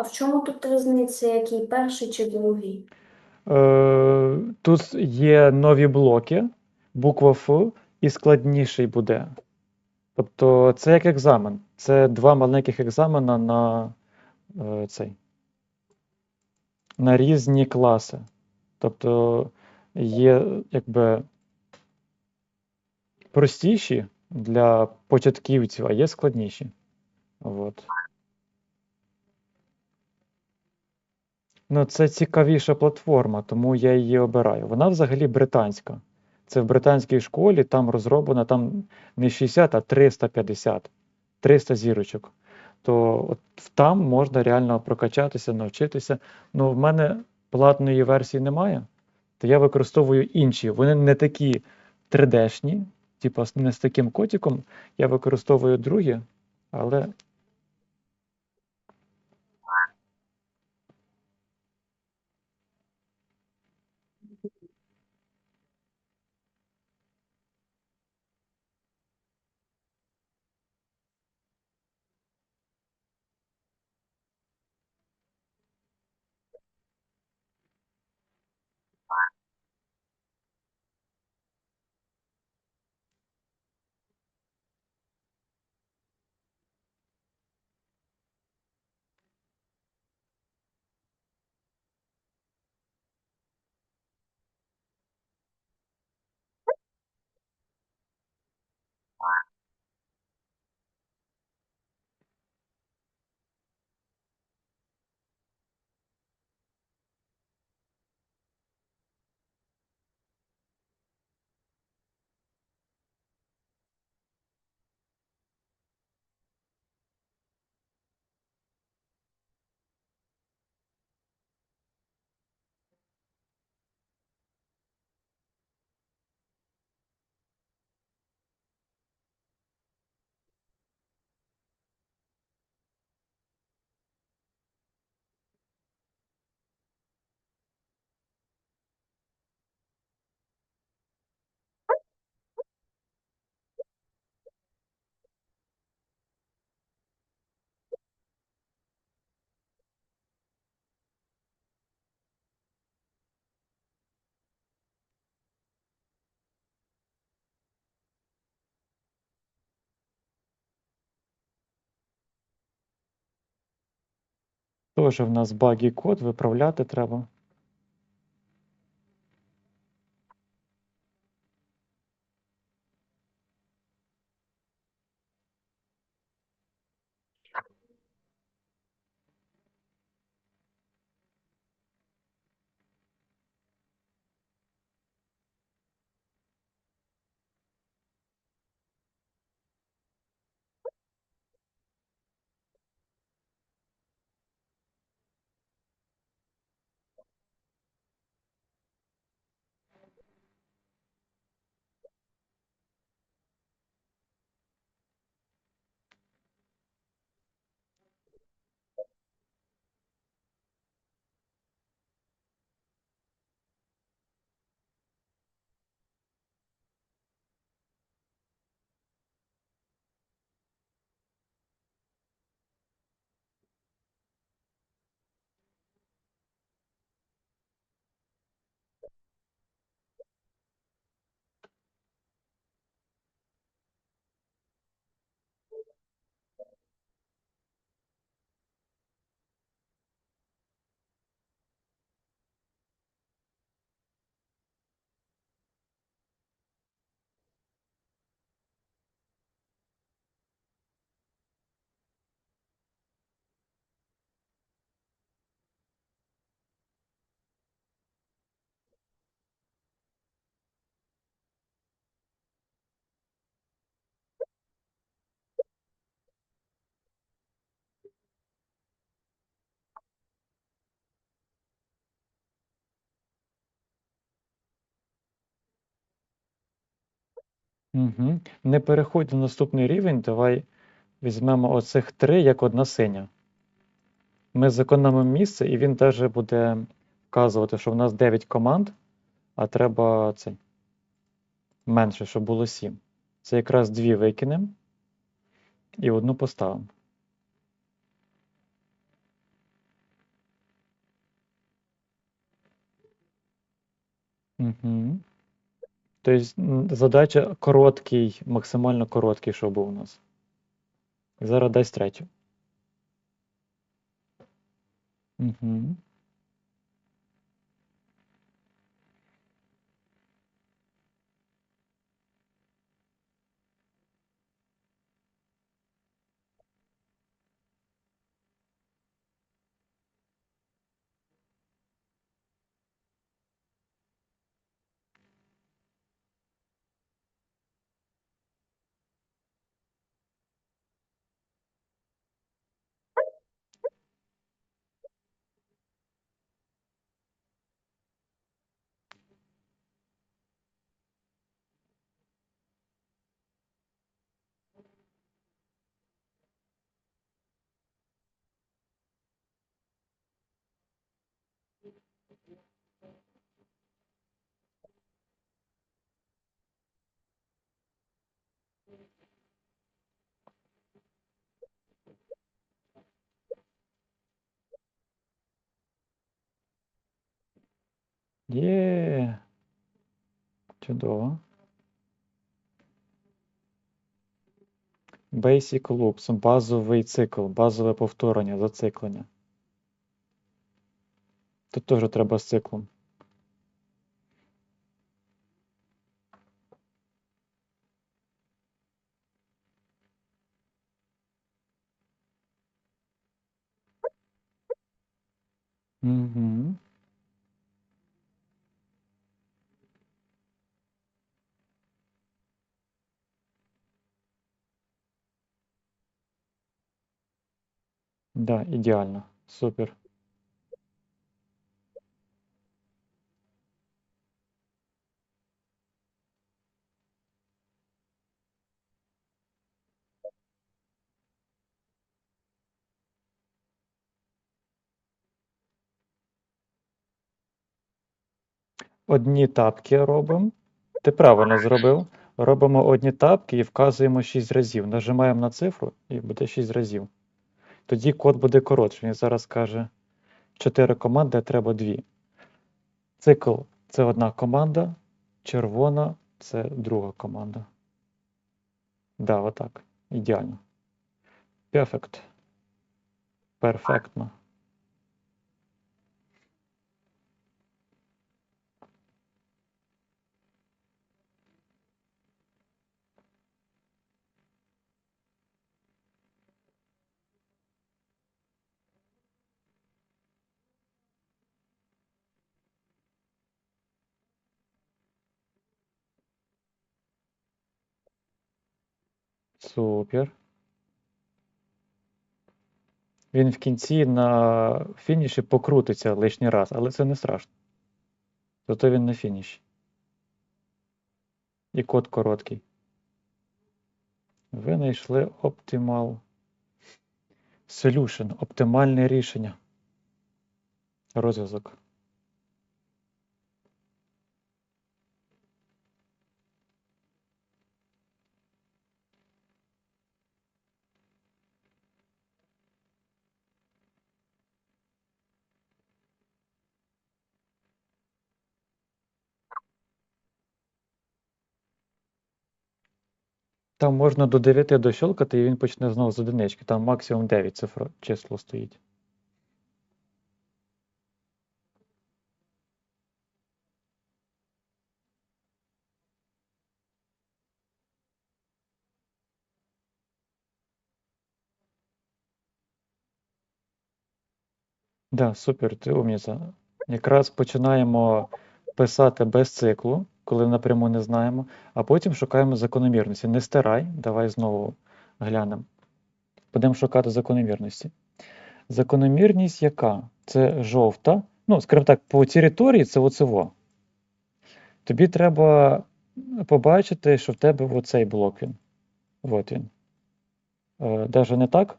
А в чому тут різниця, який перший чи другий? Е, тут є нові блоки, буква Ф, і складніший буде. Тобто це як екзамен. Це два маленьких екзамена на е, цей. На різні класи. Тобто є якби простіші для початківців, а є складніші. От. Ну, це цікавіша платформа, тому я її обираю. Вона взагалі британська. Це в британській школі, там розроблено там не 60, а 350, 300 зірочок. То от там можна реально прокачатися, навчитися. Ну, в мене платної версії немає, то я використовую інші. Вони не такі 3D-шні, типу не з таким котиком. Я використовую другі, але теж в нас багі код виправляти треба. Мгм. Не переходь на наступний рівень, давай візьмемо оцих три як одна синя. Ми зекономимо місце, і він теж буде вказувати, що в нас 9 команд, а треба цей менше, щоб було 7. Це якраз дві викинемо і одну поставимо. Угу. Тобто задача короткий, максимально короткий, щоб був у нас. Зараз дасть третю. Угу. Є. Чудово. Basic loops, базовий цикл, базове повторення, зациклення. Тут теж треба з циклом. Угу. Да, ідеально. Супер. Одні тапки робимо. Ти правильно зробив. Робимо одні тапки і вказуємо 6 разів. Нажимаємо на цифру і буде 6 разів. Тоді код буде коротший. Він зараз каже 4 команди, а треба 2. Цикл це одна команда, червона це друга команда. Да, отак. Ідеально. Перфект. Перфектно. Супер. Він в кінці на фініші покрутиться лишній раз, але це не страшно. Зато він на фініші. І код короткий. Ви знайшли Optimal Solution, оптимальне рішення. Розв'язок. Там можна до 9 дощолкати, і він почне знову з одинички. Там максимум 9 цифр число стоїть. Да, супер, ти умниця. Якраз починаємо писати без циклу, коли напряму не знаємо, а потім шукаємо закономірності. Не стирай, давай знову глянемо. Будемо шукати закономірності. Закономірність яка? Це жовта. Ну, скажімо так, по території це оцево. Тобі треба побачити, що в тебе оцей блок він. От він. Е, Даже не так,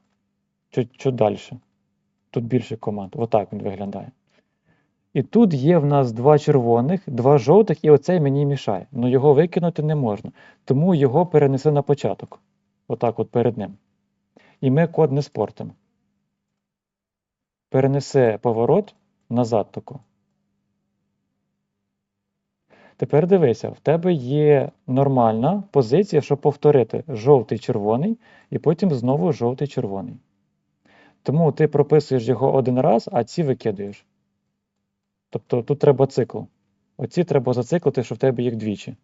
чуть, чуть далі. Тут більше команд. Отак він виглядає. І тут є в нас два червоних, два жовтих, і оцей мені мішає. Ну його викинути не можна. Тому його перенеси на початок. Отак от перед ним. І ми код не спортимо. Перенесе поворот назад тако. Тепер дивися, в тебе є нормальна позиція, щоб повторити жовтий-червоний і потім знову жовтий-червоний. Тому ти прописуєш його один раз, а ці викидаєш. Тобто тут треба цикл. Оці треба зациклити, щоб в тебе їх двічі.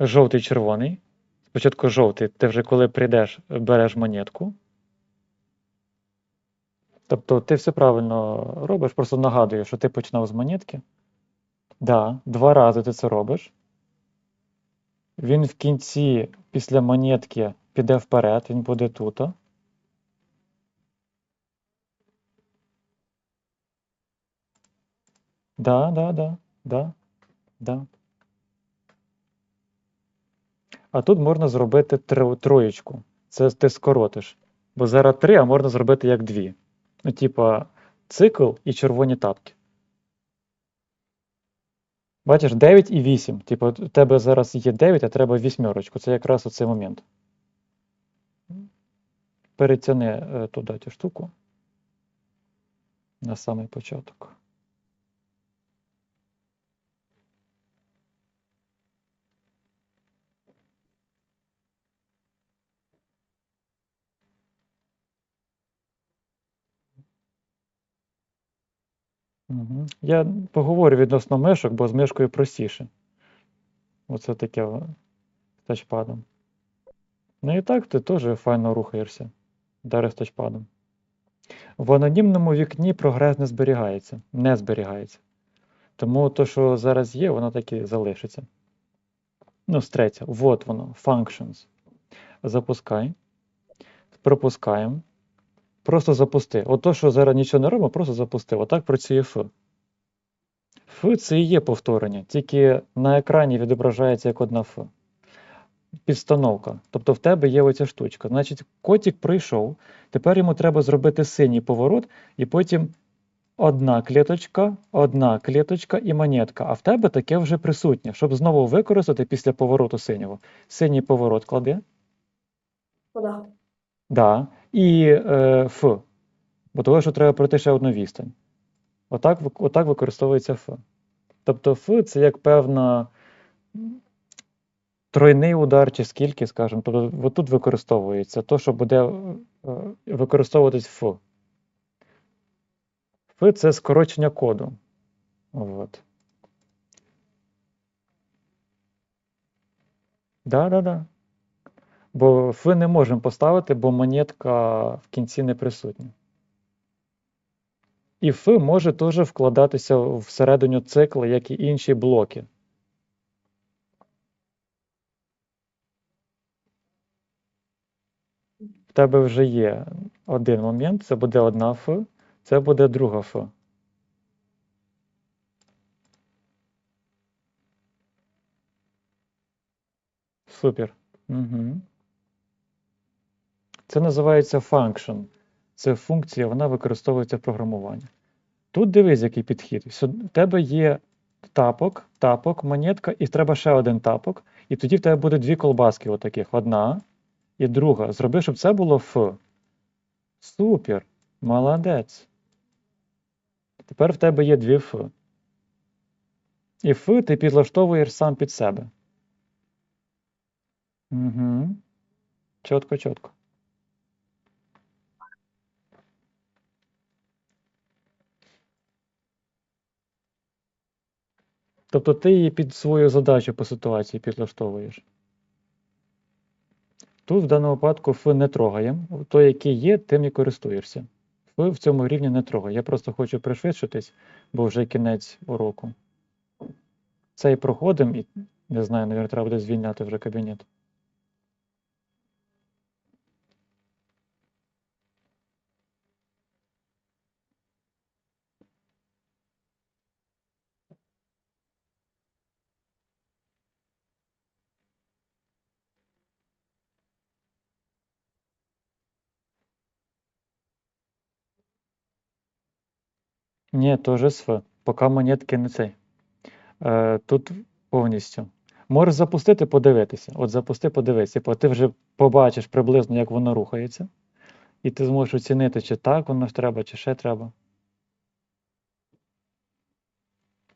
Жовтий, червоний. Спочатку жовтий, ти вже коли прийдеш, береш монетку. Тобто ти все правильно робиш, просто нагадую, що ти починав з монетки. Да, два рази ти це робиш. Він в кінці, після монетки, піде вперед, він буде тут. Да, да, да, да, да. А тут можна зробити тро- троєчку. Це ти скоротиш. Бо зараз три, а можна зробити як дві. Ну, типа, цикл і червоні тапки. Бачиш, 9 і 8. Типу, у тебе зараз є 9, а треба вісьмерочку. Це якраз оцей момент. Перетяни е, туди цю штуку. На самий початок. Я поговорю відносно мишок, бо з мишкою простіше. Оце таке з тачпадом. Ну і так ти теж файно рухаєшся. Дари з тачпадом. В анонімному вікні прогрес не зберігається. Не зберігається. Тому то, що зараз є, воно так і залишиться. Ну, третє. Вот воно. Functions. Запускай. Пропускаємо. Просто запусти. От то, що зараз нічого не робимо, просто запусти. Отак працює F. F це і є повторення, тільки на екрані відображається як одна F. Підстановка. Тобто в тебе є оця штучка. Значить, котик прийшов, тепер йому треба зробити синій поворот, і потім одна клеточка, одна клеточка і монетка. А в тебе таке вже присутнє, щоб знову використати після повороту синього. Синій поворот клади. Куда? Да. І е, Ф. Бо того, що треба пройти ще одну відстань. Отак, отак використовується Ф. Тобто Ф це як певна тройний удар чи скільки, скажімо. Тобто тут використовується то, що буде е, використовуватись Ф. Ф це скорочення коду. От. Да, да, да. Бо Ф не можемо поставити, бо монетка в кінці не присутня. І Ф може теж вкладатися всередину цикла, як і інші блоки. В тебе вже є один момент, це буде одна Ф, це буде друга Ф. Супер. Угу. Це називається function. Це функція, вона використовується в програмуванні. Тут дивись, який підхід. В тебе є тапок, тапок, монетка, і треба ще один тапок. І тоді в тебе буде дві колбаски отаких. Одна і друга. Зроби, щоб це було Ф. Супер. Молодець. Тепер в тебе є дві Ф. І Ф ти підлаштовуєш сам під себе. Угу. Чітко, чітко. Тобто ти її під свою задачу по ситуації підлаштовуєш. Тут в даному випадку Ф не трогаємо. Той, який є, тим і користуєшся. Ф в цьому рівні не трогає. Я просто хочу пришвидшитись, бо вже кінець уроку. Цей проходимо і не знаю, навіть треба буде звільняти вже кабінет. Ні, теж СФ. Поки монетки не цей. Е, тут повністю. Можеш запустити, подивитися. От запусти, подивись. Типу, ти вже побачиш приблизно, як воно рухається. І ти зможеш оцінити, чи так воно ж треба, чи ще треба.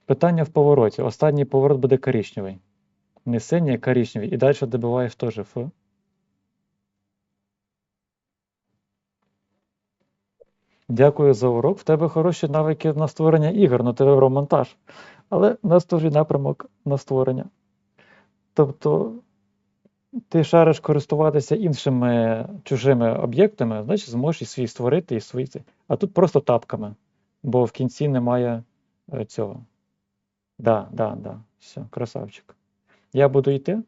Питання в повороті. Останній поворот буде коричневий. Не синій, а коричневий. І далі добиваєш теж Ф. Дякую за урок. В тебе хороші навики на створення ігор, на тебе вибрав монтаж. Але у нас теж напрямок на створення. Тобто, ти шариш користуватися іншими чужими об'єктами, значить зможеш і свій створити, і свій. А тут просто тапками, бо в кінці немає е, цього. Да, да, да. Все, красавчик. Я буду йти.